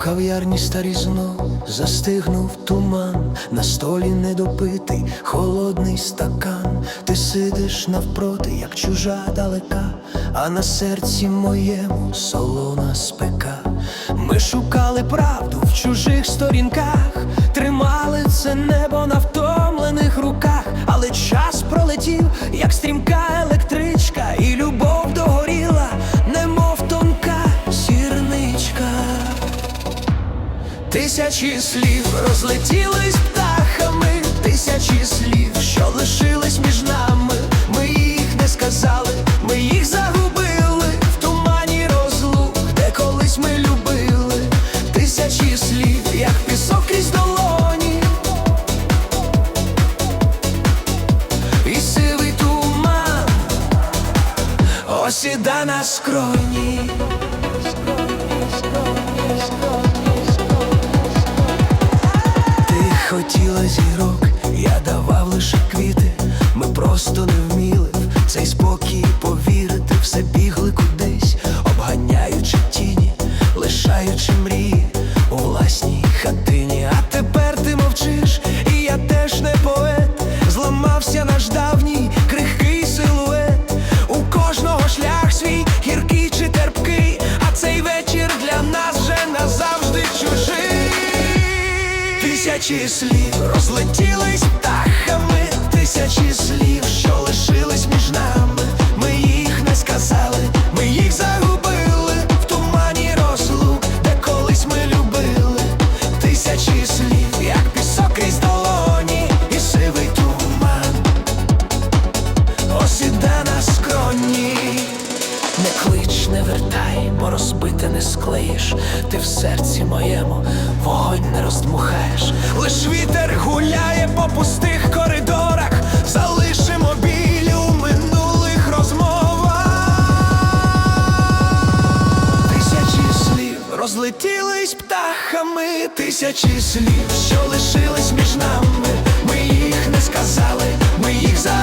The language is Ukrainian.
кав'ярні старізно застигнув туман, на столі недопитий, холодний стакан. Ти сидиш навпроти, як чужа далека, а на серці моєму солона спека. Ми шукали правду в чужих сторінках, тримали це небо на втомлених руках, але час пролетів, як стрімка електричка, Тисячі слів розлетілись птахами, тисячі слів, що лишились між нами. Ми їх не сказали, ми їх загубили в тумані розлук, де колись ми любили. Тисячі слів, як пісок крізь долоні. І сивий туман осіда на скроні. Тисячі слів розлетілись птахами, тисячі слів, що лишились між нами. Ми їх не сказали, ми їх загубили в тумані розлук, де колись ми любили. Тисячі слів, як пісок крізь долоні, і сивий туман осіда на скроні. Не клич, не вертай, бо розбити не склеїш. Ти в серці моєму вогонь не роздмухаєш. Лиш вітер гуляє по пустих коридорах, залишимо біль у минулих розмовах. Тисячі слів розлетілись птахами, тисячі слів, що лишились між нами. Ми їх не сказали, ми їх загубили